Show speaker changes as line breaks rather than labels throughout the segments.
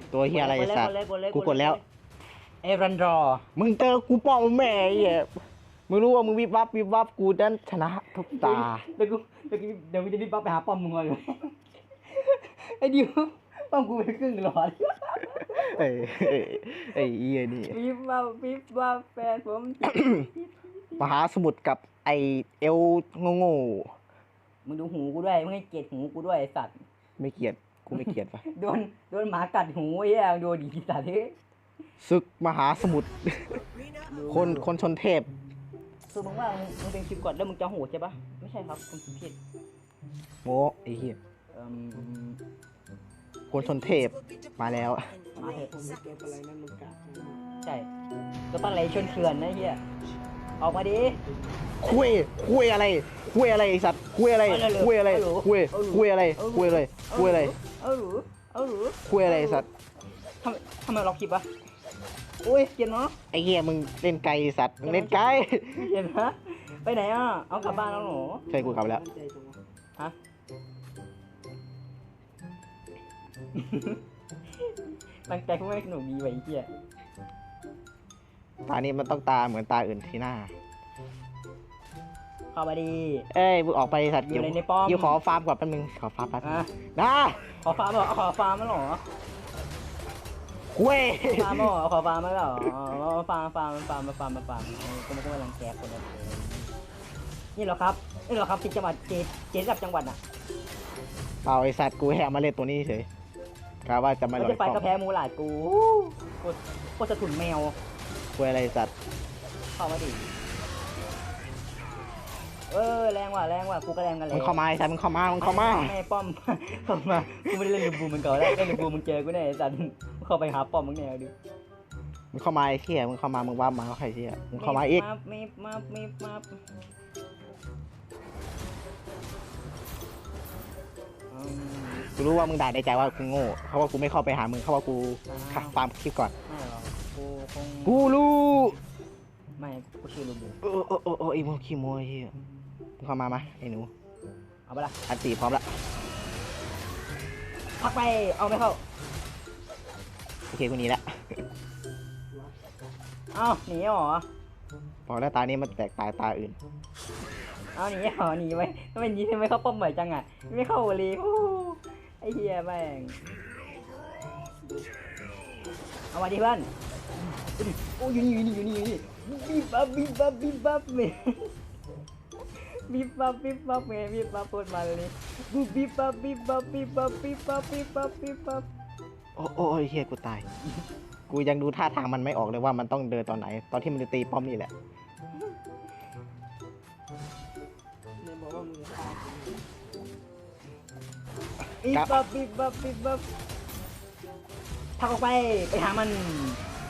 ไหนตัวเฮียอะไร
กดเลย
สัตว์
กดเลยกดเลย
กูกดแล้ว
เอรันดรอ
มึงเจอกูป้อมแม่ไอ้เหี้ยมึงรู้ว่ามึงวิบวับวิบวับกูดันชนะทุกตา
เดี๋ยวกูเดี๋ยวกูเดี๋ยวกูจะรีบไปหาป้อมมึงก่อนเลยไอ้ดิวป้อมกูไปครึ่งหลอด
เอ้ยเอ้ยไอ้เหี้ยนี่
วิบวับวิบวับแฟนผม
มหาสมุทรกับไอเอลโง่
มึงดูหูกูด้วย มึงให้เกียรติหูกูด้วยไอ้สัตว์
ๆไม่เกลียด กูไม่เกลียดปะ
โดนโดนหมากัดหูไอ้เหี้ยโดนดีสัตว์เฮ้ย
ศึกมหาสมุทร คนคนชนเทพ
คือมึงว่ามึงมึงเป็นคิวกดแล้วมึงจะโหดใช่ปะไม่ใช่ครับคุณผิด
โมไอ้เหี้ย
เอ่ม
คนชนเทพมาแล้ว
มาเถอะ
ผมไม่เก็บอะไรนั่นมึงกะ
ใช่ก็ปลาไหลชนเขื่อนนะเฮีย ออกมาดิ
คุยคุยอะไร คุยอะไรไอ้สัตว์คุยอะไรคุยอะไรคุยคุยอะไรคุยอะไรคุยอะไร
เอาหรูเอาหรู
คุยอะไรไอ้สัตว์
ทำไมทำไมล็อกคลิปวะโอ้ยเกลียดเนาะ
ไอ้เหี้ยมึงเล่นไกลไอ้สัตว์มึงเล่นไกล
เกลียดนะไปไหนอะเอากลับบ้านแล้วหนู
ใช่กูกลับแล้ว
มั่นใจจังวะ
ฮะตั้งใจพูดให้หนูมีไว้ไอ้เฮีย
ตานี้มันต้องตาเหมือนตาอื่นที่หน้า
เข้ามาดี
เอ้ยมึงออกไปไอ้สัตว์
อยู่ในในป้อม
เดี๋ยวขอฟาร์มก่อนแป๊บนึงขอฟาร์มแป๊บนึง
อะ
นะ
ขอฟาร์มเหรอเอาขอฟาร์มมั้เหรอ
คุย
ฟาร์มเหรอขอฟาร์มมั้เหรออ๋อฟาร์มฟาร์มฟาร์มฟาร์มฟาร์มเออก็ไม่ต้องมารังแกคนละเลยนี่เหรอครับนี่เหรอครับที่จังหวัดเจเจระดับจังหวัดอะ
เปล่าไอ้สัตว์กูแค่เอามาเล่นตัวนี้เฉยกะว่าจะมา
เรา
ลอย
จะไป
ป้อม
ก็แพ้มูหลาดกูโคตรโคตรสะถุนแมว
คุยอะไรสัตว์
เข้ามาดิ เออแรงว่ะแรงว่ะกูก็แรงกันเลย
มึงเข้ามาไอ้สัตว์มึงเข้ามา มึงเข้ามา
แม่ป้อม เข้ามา กูไม่ได้เล่นลูบูมันก่อนแล้ว เล่นลูบูมึงเจอกูแน่ไอ้สัตว์มึงเข้าไปหาป้อมมึงแนวดิ
มึงเข้ามาไอ้เชี่ยมึงเข้ามา มึงว่ามาใครเชี่ยมึงเข้ามาอีก
มีมามีมาอืม
กูรู้ว่ามึงด่าในใจว่ากูโง่ เพราะว่ากูไม่เข้าไปหามึงเขาว่ากูฟาร์มคลิปก่อน
คง
กูรู้
ไม่กูชื่อลูบู
โอ้โอ้โอ้โอ้ไอ้โมขี้โมไอ้เหี้ยมึงเข้ามามาไอ้หนู
เอาไปละ
อันตีพร้อมละ
พักไปเอาไม่เข้า
โอเคกูหนีละ
เอ้าหนีเหรอ
พอแล้วตานี้มันแตกตายตาอื่น
เอาหนีเหรอหนีไว้ทำไมหนีทำไมเข้าป้อมใหม่จังอะไม่เข้าเลยโอ้ไอ้เหี้ยแม่งเอามาดิเพื่อนเอาดิ โอ้ยอยู่นี่อยู่นี่อยู่นี่อยู่นี่บีบบับบีบบับบีบบับเมบีบบับบีบบับเมบีบบับพูดมาเลยบูบีบบับบีบบับบีบบับบีบบับบีบบับบีบบับ
โอ้โอ้ไอ้เหี้ยกูตาย กูยังดูท่าทางมันไม่ออกเลยว่ามันต้องเดินตอนไหน ตอนที่มันจะตีป้อมนี่แหละ
เนี่ยบอกว่ามึงฆ่ากู
บีบบับบีบบับบีบบับพักออกไปไปหามัน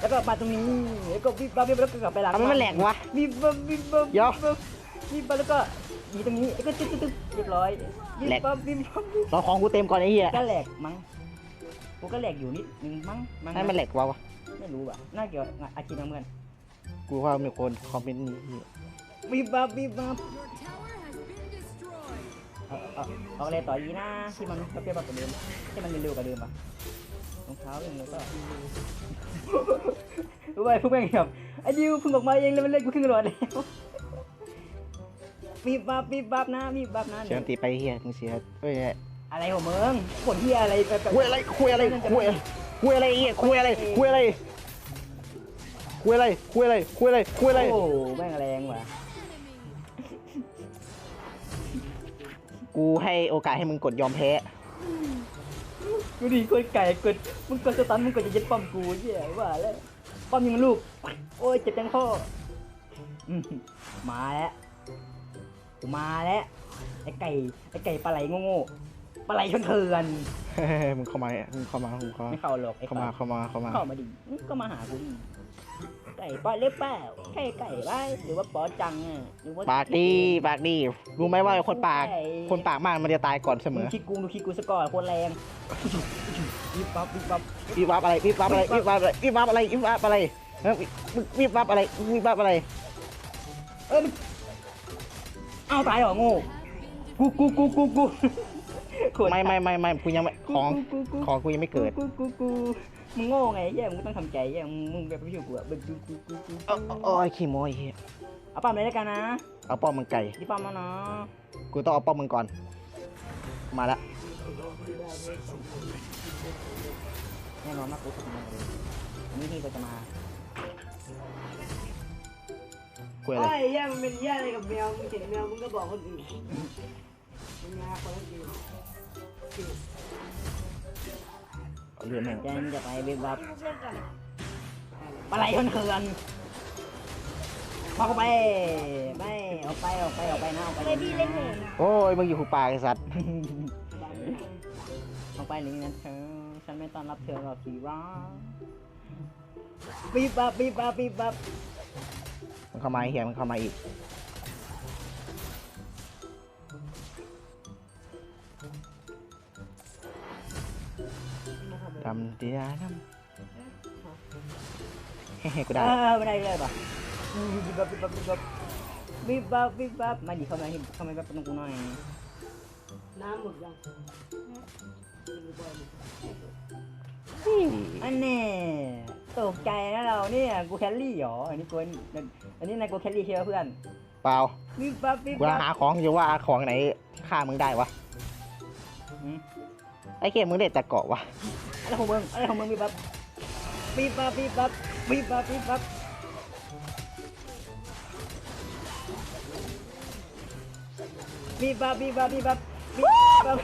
แล้วก็มาตรงนี้แล้วก็บีบบับบีบบับแล้วก็กลับไปหลัง
ทำไมมันแหลกวะ
บีบบับบีบบับ
เดี๋ยว
บีบบับแล้วก็หนีตรงนี้แล้วก็ตึ๊ดตึ๊ดตึ๊ดเรียบร้อยบีบ
แหลก
บับบีบบับบีบ
รอของกูเต็มก่อนไอ้เหี้ย
ก็แหลกมั้งกูก็แหลกอยู่นิดนึงมั้งมั้ง
ให้มันแหลกวะวะ
ไม่รู้ว่ะน่าเกี่ยวกับอาชีพน้ำเงิน
กูว่ามีคนคอมเมนต์นี้
บีบบับบีบบับ
Your tower has been destroyed.
เอาเอาเอาอะไรต่อดีนะที่มันเปรี้ยวๆกว่าเดิมที่มันเร็วๆกว่าเดิมอะ รองเท้าอย่างเงี้ยก็รู้ไหมพวกแม่งแบบไอ้ดิวเพิ่งออกมาเองเลยมันเล่นกูขึ้นกระโดดแล้วบีบบับบีบบับนะบีบบับนะ
เสียงตีไปเหี้ยถึงเสียเอ้ย
อะไรของมึงผลที่อะไรแบบ
คุยอะไรคุยอะไรคุยอะไรคุยอะไรไอ้เหี้ยคุยอะไรคุยอะไรคุยอะไรคุยอะไรคุยอะไรคุยอะไร
โอ้แม่งแรงว่ะ
กูให้โอกาสให้มึงกดยอมแพ้
กูดีกดไก่กดมึงกดสตันมึงกดจะยึดป้อมกูเหี้ยว่าแล้วป้อมยิงมันลูก โอ้ยเจ็บจังพ่ออืมมาแล้วกูมาแล้วไอ้ไก่ไอ้ไก่ปลาไหลโง่ๆปลาไหลชนเถื่อน
มึงเข้ามามึงเข้ามามึงเข้ามา
ไม่เข้าหรอกไอ้
เข้ามาเข้ามาเข้ามา
เข้ามาดิอืมก็มาหากูดิ ไก่ปอเล็บเปล่าไก่ไก่ไรหรือว่าปอจังอะหรือว่า
ปากดีปากดีรู้ไหมว่าคนปาก
ไก่
คนปากมากมันจะตายก่อนเสม
มึง
อ
คิดกูดูคิดกูสกอร์โคตรแรงวิบวับวิบวับ
วิบวับอะไรวิบวับอะไรวิบวับอะไรวิบวับอะไรวิบวับอะไรเอ้ยวิบวับอะไรวิบวับอะไร
เออมันเอาตายเหรอโง่กูกูกูกูกูขขวด
ไม่ไม่ไม่ไม่กูยังไม่ของ
กูกู
ของกูยังไม่เกิด
กูกูกู มึงโง่ไงแย่มึงต้องทำใจแย่มึงมึงแบบไม่อยู่กูอะบึ้กูกูกูกู
โอ้ยขี้โม้ยเฮีย
เอาปั๊มเลยแล้วกันนะ
เอาป้อมมึงไก่
ที่ปั๊มแล้วนะ
กูต้องเอาป้อมมึงก่อน มาละ
แน่นอนนะกูจะมาเลยอันนี้ที่กูจะมา
กูอะไร
ไอ้แย่มันเป็นแย่อะไรกับแมวมึงเห็นแมวมึงก็บอกคนอื่นมึงงาคนอื่น
เอาเรื่องแม่ง
แจนจะไปวิบวับปลาไหลคนเถื่อนมาเข้าไปไม่ออกไปออกไปออกไปนะออกไปเลยพี่เล่นเอง
โอ้ยมึงอยู่หูปากไอ้สัตว์
ออกไปหรือนั้นเธอฉันไม่ต้อนรับเธอหรอกสิร้าบีบบับบีบบับบีบบับ
มันเข้ามาไอ้เฮียมันเข้ามาอีก
บับบีบบับบีบบับบีบบับบีบบับมาดิเข้ามาเข้ามาแบบตรงกูหน่อย
น้ำหมดยัง
อันนี้ตกใจนะเราเนี่ยกูแคลรี่เหรออันนี้กูอันนี้นายกูแคลรี่ใช่ไหมเพื่อน
เปล่า
บีบบับบีบ
กู
บับ
หาของอยู่ว่าของไหนที่ฆ่ามึงได้วะ
อืม
ไอ้เกมมึงเด็ดจากเกาะวะ
อะไรของมึงอะไรของมึงบีบบับบีบบับบีบบับบีบบับบีบบับบีบบับบีบบับบีบบับบีบบับ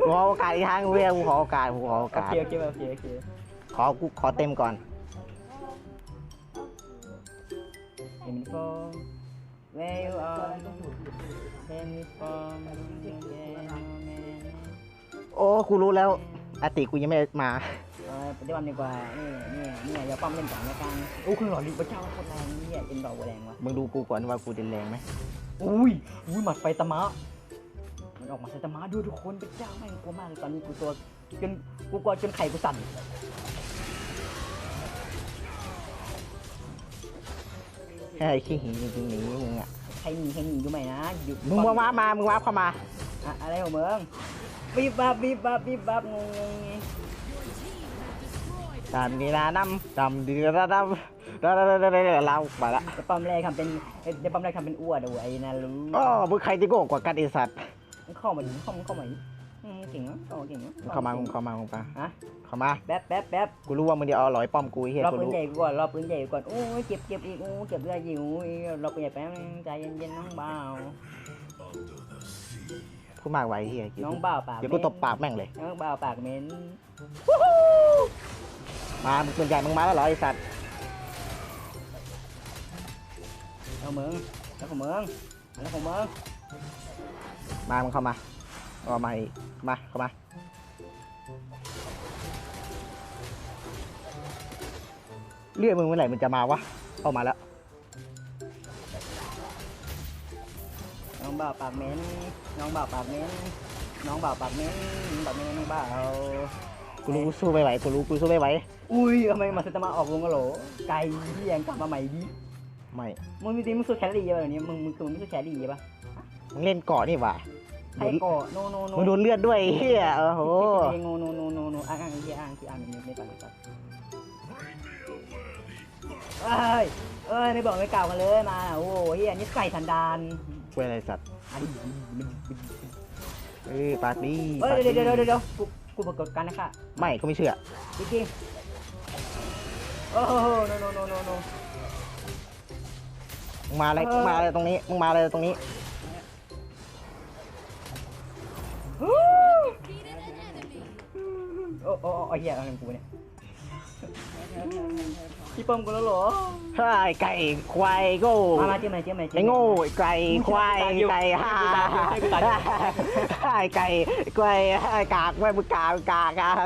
กูขอโอกาสอีกครั้งเว้ยกูขอโอกาสกูขอโอ
โอกา
ส
เคโอเคโอเคโอเค
ขอกูขอเต็มก่อน
เห็นโฟ where you are เห็นโฟ
โอ้กูรู้แล้วอาติกูยังไม่มา
เออปฏิบัติดีกว่า นี่นี่นี่อย่าป้อมเล่นก่อนแล้วกันโอ้คุณหล่อลิพระเจ้าโคตรแรงนี่เอ็นดอกแรงวะ
มึงดูกูก่อนว่ากูเดินแรงไหม
อุ้ยอุ้ยหมัดไฟตะมะมันออกมาไฟตะมะดูทุกคนพระเจ้าแม่งกลัวมากเลยตอนนี้กูตัวจนกูกลัวจนไข่กูสั่น
แค่ขี้หีจริงๆหนีมึงอะ
ใครหนีใครหนีดูไหมนะอยู่
มึงมามามามึงมาเข้ามา
อะอะไรของมึง บีบบับบีบบับบีบบับงงงง
ดำดีนะดำดำดีนะดำดำดำดำดำเราไปละ
จะปั๊มแรกทำเป็นเดี๋ยวปั๊มแรกทำเป็นอ้วนดูไอ้นารู้
อ๋อมึงใครที่โง่กว่ากันไอสัตว์
มึงเข้ามาดิเข้ามาเข้ามาดิอืมเก่งนะเข้ามาเก่งนะ
มึงเข้ามามึงเข้ามามึงมา
ฮะ
เข้ามา
แป๊บแป๊บแป๊บ
กูรู้ว่ามึงจะเอาหลอยป้อมกูไอ้เฮีย
รอ
กู
ปืน
รู้
ใหญ่ก่อนรอปืนใหญ่ก่อนโอ้ยเจ็บเจ็บอีกโอ้เจ็บเลือดอยู่โอ้ยรอปืนใหญ่แป๊บนึงใจเย็นๆน้องบ่า ว
พูดมากไว้เฮีย
น้องบ่าวปาก
เดี๋ยวกูตบปากแม่งเลย
น้องบ่าวปากเหม็น
มามึงเป็นใหญ่มึงมาแล้วเหรอไอสัตว์
เอาเมืองแล้วของเมืองแล้วของเมือง
มามึงเข้ามาเอามาอีกมาเข้ามาเรียกมึงเมื่อไหร่มึงจะมาวะเข้ามาแล้ว
น้องบ่าวปากเหม็นน้องบ่าวปากเหม็นน้องบ่าวปากเหม็นน้องบ่าวเหม็นน้องบ่าว
กูรู้สู้ไม่ไหวกูรู้กูสู้ไม่ไหว
อุ้ยทำไมมาสตาร์มาออกวงกะโหลไก่ที่ยังกลับมาใหม่ดิ
ไม่
มึงจริงๆมึงสู้แคลรี่ป่ะเดี๋ยวนี้มึงมึงคือมึงไม่สู้แคลรี่ป่ะ
มึงเล่นเกาะนี่หว่า
ใครก่อโนโนโน
มึงโดนเลือดด้วยไอ้เฮียโอ้โห
โนโนโนโนโนอ้างอ้างไอ้เหี้ยอ้างที่อ้างไม่ไม่ก่อนไม่ก่อนเอ้ยเอ้ยไม่บอกไม่กล่าวกันเลยมาโอ้โหเฮียนี่ไก่สันดาน
เว้ยอะไรสัตว์
อันนี้มัน
เอ้ยปากดี
เอ้
ปาก
ย
ดี
เดี๋ยวเดี๋ยวเดี๋ยวเดี๋ยวกูกูปรากฏกันนะคะ
ไม่ก็ไม่เชื่อ
จริงๆโอ้โหโนโนโนโนโน
มึงมาอะไร
เออ
มึงมาอะไรตรงนี้มึงมาอะไรตรงนี้
โอ้โอ้โอ้เฮียอะไรของกูเนี่ย พี่ป้อมกูแล้วเหรอ
ไอ้ไก่ควายโง่
มามาเจ๊มาเจ๊มาเจ๊
ไอ้โง่ไก่ควายไก่ฮ่าไอ้ไก่ควายไอ้กากไว้มึงกากกากกาก